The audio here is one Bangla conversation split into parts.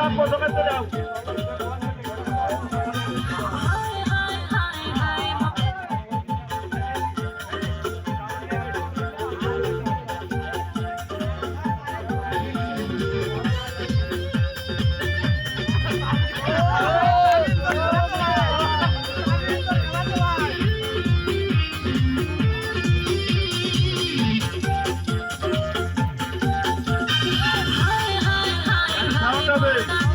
থাকব দোকানে যাও খাওয়াতে Seven.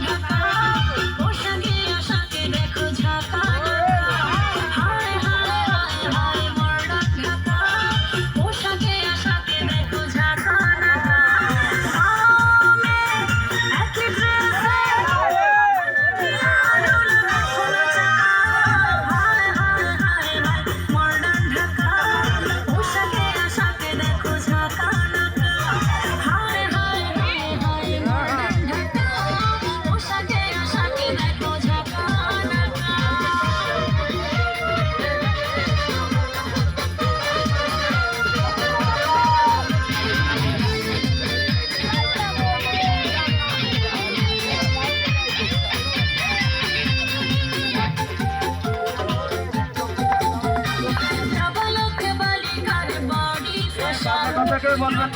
কেউ বলবেন